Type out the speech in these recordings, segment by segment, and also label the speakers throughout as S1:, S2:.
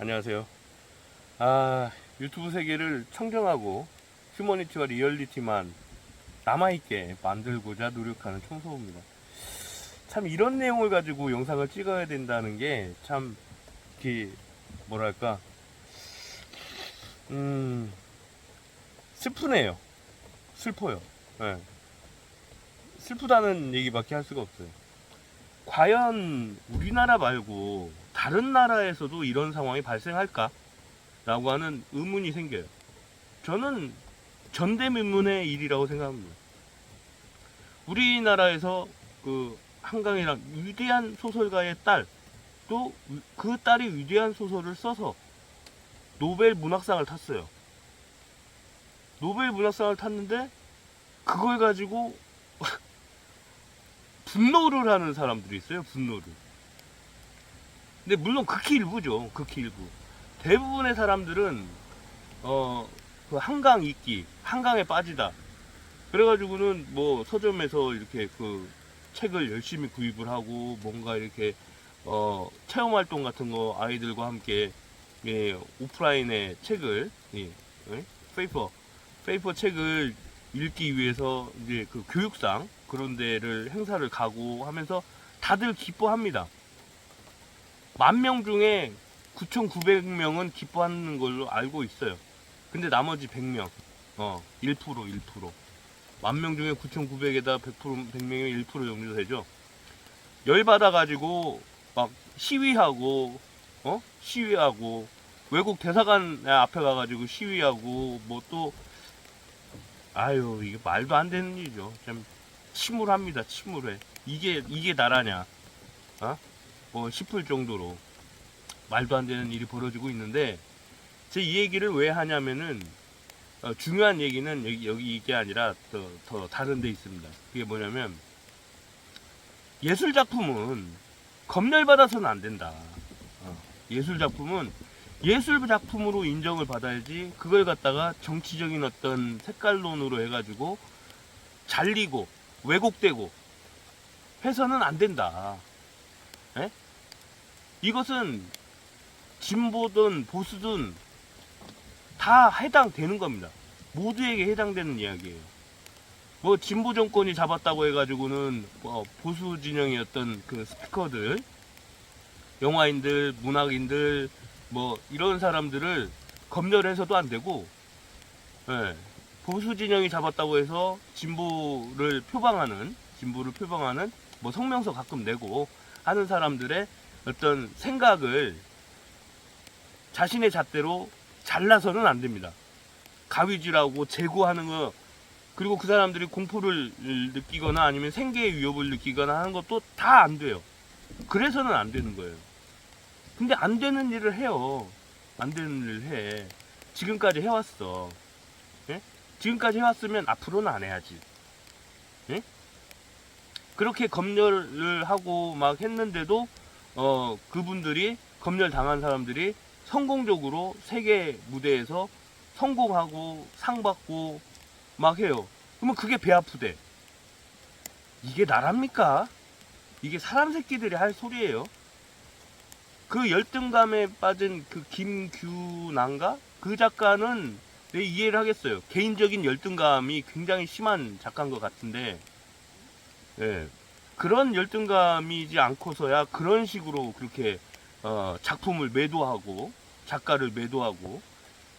S1: 안녕하세요. 아, 유튜브 세계를 청정하고 휴머니티와 리얼리티만 남아있게 만들고자 노력하는 청소부입니다. 참 이런 내용을 가지고 영상을 찍어야 된다는 게 참, 이렇게, 뭐랄까, 음, 슬프네요. 슬퍼요. 예. 슬프다는 얘기밖에 할 수가 없어요. 과연 우리나라 말고 다른 나라에서도 이런 상황이 발생할까? 라고 하는 의문이 생겨요. 저는 전대미문의 일이라고 생각합니다. 우리나라에서 그 한강이랑 위대한 소설가의 딸, 또 그 딸이 위대한 소설을 써서 노벨 문학상을 탔어요. 노벨 문학상을 탔는데 그걸 가지고 분노를 하는 사람들이 있어요. 분노를. 근데 물론 극히 일부죠. 극히 일부. 대부분의 사람들은 어 그 한강 있기, 한강에 빠지다. 그래가지고는 뭐 서점에서 이렇게 그 책을 열심히 구입을 하고 뭔가 이렇게 어 체험 활동 같은 거 아이들과 함께 예, 오프라인의 책을 예, 예? 페이퍼 페이퍼 책을 읽기 위해서 이제 그 교육상 그런 데를 행사를 가고 하면서 다들 기뻐합니다. 만 명 중에 9,900명은 기뻐하는 걸로 알고 있어요. 근데 나머지 100명, 어, 1%, 1%. 만 명 중에 9,900에다 100%, 100명이면 1% 정도 되죠. 열받아가지고 막 시위하고, 어? 시위하고, 외국 대사관 앞에 가가지고 시위하고, 뭐 또, 아유, 이게 말도 안 되는 일이죠. 참, 침울합니다, 침울해. 이게, 이게 나라냐. 어? 뭐 싶을 정도로 말도 안 되는 일이 벌어지고 있는데, 제 이 얘기를 왜 하냐면은, 어, 중요한 얘기는 여기, 여기 이게 아니라 더, 더 다른 데 있습니다. 그게 뭐냐면, 예술 작품은 검열받아서는 안 된다. 어, 예술 작품은 예술 작품으로 인정을 받아야지 그걸 갖다가 정치적인 어떤 색깔론으로 해가지고 잘리고 왜곡되고 해서는 안 된다. 에? 이것은 진보든 보수든 다 해당되는 겁니다. 모두에게 해당되는 이야기예요. 뭐 진보 정권이 잡았다고 해가지고는 뭐 보수 어떤 그 스피커들, 영화인들, 문학인들 뭐 이런 사람들을 검열해서도 안 되고, 예, 보수 진영이 잡았다고 해서 진보를 표방하는 진보를 표방하는 뭐 성명서 가끔 내고 하는 사람들의 어떤 생각을 자신의 잣대로 잘라서는 안 됩니다. 가위질하고 제고하는 거 그리고 그 사람들이 공포를 느끼거나 아니면 생계의 위협을 느끼거나 하는 것도 다 안 돼요. 그래서는 안 되는 거예요. 근데 안 되는 일을 해요. 안 되는 일을 해. 지금까지 해왔어. 예? 지금까지 해왔으면 앞으로는 안 해야지. 예? 그렇게 검열을 하고 막 했는데도 어 그분들이 검열 당한 사람들이 성공적으로 세계 무대에서 성공하고 상 받고 막 해요. 그러면 그게 배 아프대. 이게 나랍니까? 이게 사람 새끼들이 할 소리예요. 그 열등감에 빠진 그 김규난가? 그 작가는 내 이해를 하겠어요. 개인적인 열등감이 굉장히 심한 작가인 것 같은데, 예. 그런 열등감이지 않고서야 그런 식으로 그렇게 어, 작품을 매도하고 작가를 매도하고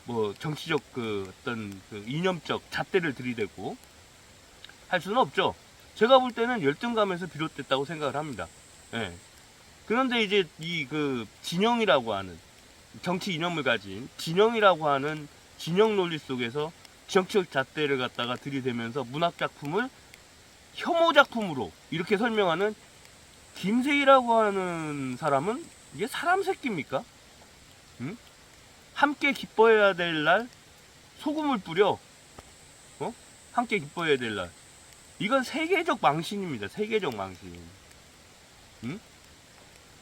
S1: 뭐 정치적 그 어떤 그 이념적 잣대를 들이대고 할 수는 없죠. 제가 볼 때는 열등감에서 비롯됐다고 생각을 합니다. 예. 그런데 이제 이 그 진영이라고 하는 정치 이념을 가진 진영이라고 하는 진영 논리 속에서 정치적 잣대를 갖다가 들이대면서 문학 작품을 혐오 작품으로 이렇게 설명하는 김세희라고 하는 사람은 이게 사람 새끼입니까? 응? 함께 기뻐해야 될 날 소금을 뿌려 어? 함께 기뻐해야 될 날 이건 세계적 망신입니다. 세계적 망신. 응?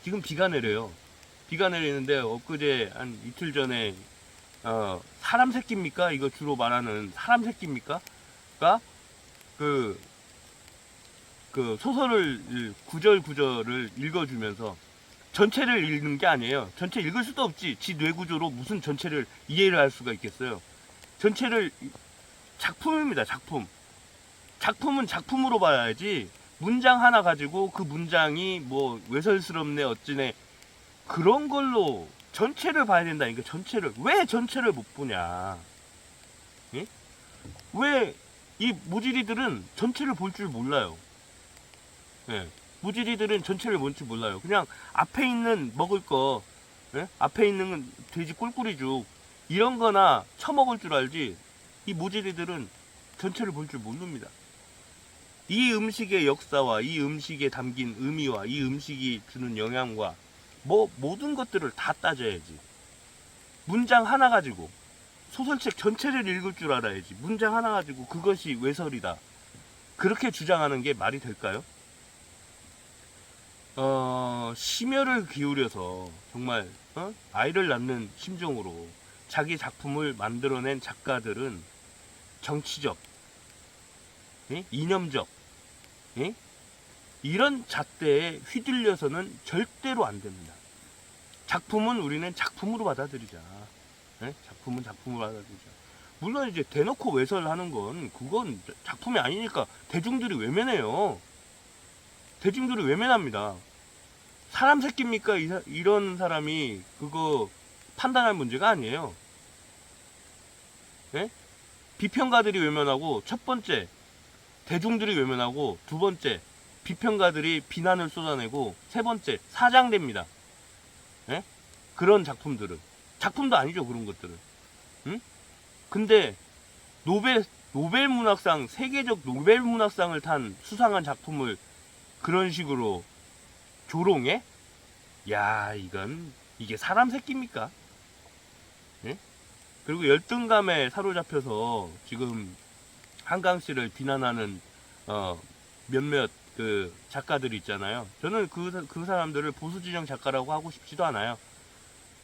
S1: 지금 비가 내려요. 비가 내리는데 엊그제 한 이틀 전에 어, 사람 새끼입니까? 이거 주로 말하는 사람 새끼입니까? 가 그, 그 소설을 구절 구절을 읽어주면서 전체를 읽는 게 아니에요. 전체 읽을 수도 없지. 지 뇌구조로 무슨 전체를 이해를 할 수가 있겠어요. 전체를 작품입니다. 작품. 작품은 작품으로 봐야지. 문장 하나 가지고 그 문장이 뭐 외설스럽네 어찌네 그런 걸로 전체를 봐야 된다니까 전체를 왜 전체를 못 보냐? 예? 왜이 무지리들은 전체를 볼 줄 몰라요. 예. 무지리들은 전체를 뭔지 몰라요. 그냥 앞에 있는 먹을 거, 예? 앞에 있는 돼지 꿀꿀이죽 이런 거나 처먹을 줄 알지. 이 무지리들은 전체를 볼 줄 모릅니다. 이 음식의 역사와 이 음식에 담긴 의미와 이 음식이 주는 영향과 뭐 모든 것들을 다 따져야지. 문장 하나 가지고 소설책 전체를 읽을 줄 알아야지. 문장 하나 가지고 그것이 외설이다. 그렇게 주장하는 게 말이 될까요? 어, 심혈을 기울여서 정말 어? 아이를 낳는 심정으로 자기 작품을 만들어낸 작가들은 정치적, 예? 이념적, 예? 이런 잣대에 휘둘려서는 절대로 안 됩니다. 작품은 우리는 작품으로 받아들이자. 예? 작품은 작품으로 받아들이자. 물론 이제 대놓고 외설하는 건 그건 작품이 아니니까 대중들이 외면해요. 대중들이 외면합니다. 사람 새끼입니까? 이런 사람이 그거 판단할 문제가 아니에요. 예? 비평가들이 외면하고 첫 번째 대중들이 외면하고 두 번째 비평가들이 비난을 쏟아내고 세 번째 사장됩니다. 예? 그런 작품들은 작품도 아니죠 그런 것들은. 응? 근데 노벨 노벨 문학상 세계적 노벨 문학상을 탄 수상한 작품을 그런 식으로 조롱해? 야 이건 이게 사람 새끼입니까? 예? 그리고 열등감에 사로잡혀서 지금 한강 씨를 비난하는 어, 몇몇 그 작가들이 있잖아요. 저는 그, 사- 그 사람들을 보수 진영 작가라고 하고 싶지도 않아요.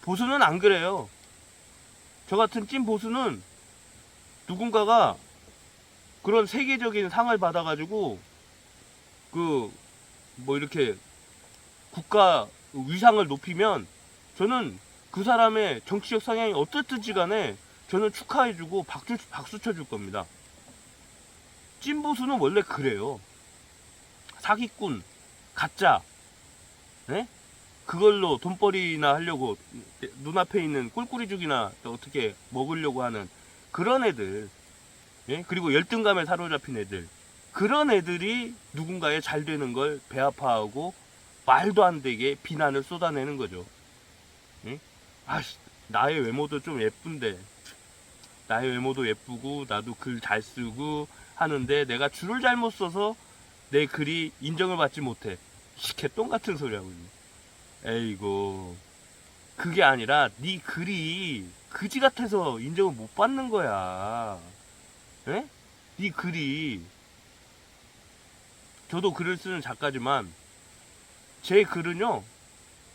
S1: 보수는 안 그래요. 저 같은 찐 보수는 누군가가 그런 세계적인 상을 받아가지고 그 뭐 이렇게 국가 위상을 높이면 저는 그 사람의 정치적 성향이 어떻든지 간에 저는 축하해주고 박수, 박수 쳐줄 겁니다. 찐보수는 원래 그래요. 사기꾼, 가짜, 네? 그걸로 돈벌이나 하려고 눈앞에 있는 꿀꿀이죽이나 또 어떻게 먹으려고 하는 그런 애들, 예? 그리고 열등감에 사로잡힌 애들, 그런 애들이 누군가의 잘 되는 걸 배아파하고 말도 안 되게 비난을 쏟아내는 거죠. 예? 아씨, 나의 외모도 좀 예쁜데, 나의 외모도 예쁘고, 나도 글 잘 쓰고 하는데, 내가 줄을 잘못 써서 내 글이 인정을 받지 못해. 시개똥 같은 소리 하고 있네. 에이고. 그게 아니라, 네 글이 그지 같아서 인정을 못 받는 거야. 예? 네 글이. 저도 글을 쓰는 작가지만, 제 글은요,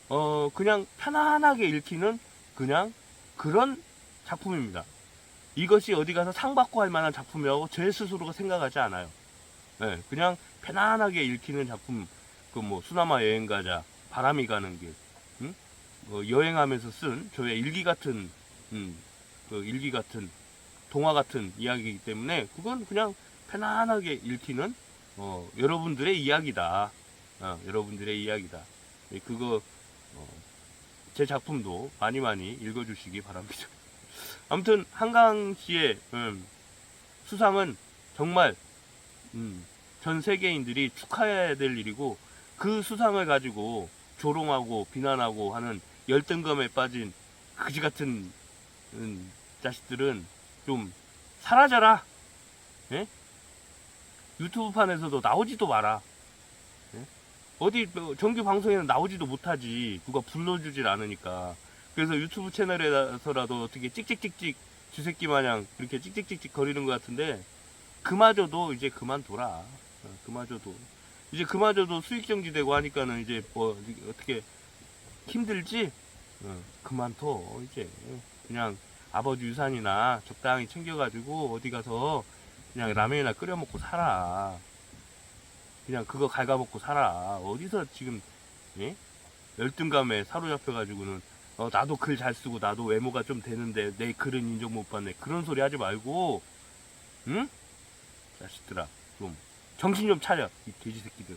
S1: 어, 그냥 편안하게 읽히는 그냥 그런 작품입니다. 이것이 어디 가서 상 받고 할 만한 작품이라고 제 스스로가 생각하지 않아요. 예, 그냥 편안하게 읽히는 작품, 그 뭐, 수나마 여행가자, 바람이 가는 길, 응? 어, 여행하면서 쓴 저의 일기 같은, 음, 그 일기 같은, 동화 같은 이야기이기 때문에 그건 그냥 편안하게 읽히는, 어, 여러분들의 이야기다. 어, 여러분들의 이야기다. 예, 그거, 어, 제 작품도 많이 많이 읽어주시기 바랍니다. 아무튼 한강 씨의 음, 수상은 정말 음, 전 세계인들이 축하해야 될 일이고 그 수상을 가지고 조롱하고 비난하고 하는 열등감에 빠진 그지 같은 음, 자식들은 좀 사라져라. 예? 유튜브판에서도 나오지도 마라. 예? 어디 뭐 정규 방송에는 나오지도 못하지. 누가 불러주질 않으니까. 그래서 유튜브 채널에서라도 어떻게 찍찍찍찍 쥐새끼 마냥 그렇게 찍찍찍찍 거리는 것 같은데 그마저도 이제 그만둬라. 어, 그마저도 이제 그마저도 수익 정지되고 하니까는 이제 뭐 어떻게 힘들지? 어, 그만둬 이제 그냥 아버지 유산이나 적당히 챙겨가지고 어디 가서 그냥 라면이나 끓여 먹고 살아. 그냥 그거 갉아먹고 살아. 어디서 지금 예? 열등감에 사로잡혀가지고는 어, 나도 글 잘 쓰고 나도 외모가 좀 되는데 내 글은 인정 못 받네 그런 소리 하지 말고 응? 자식들아 좀 정신 좀 차려 이 돼지 새끼들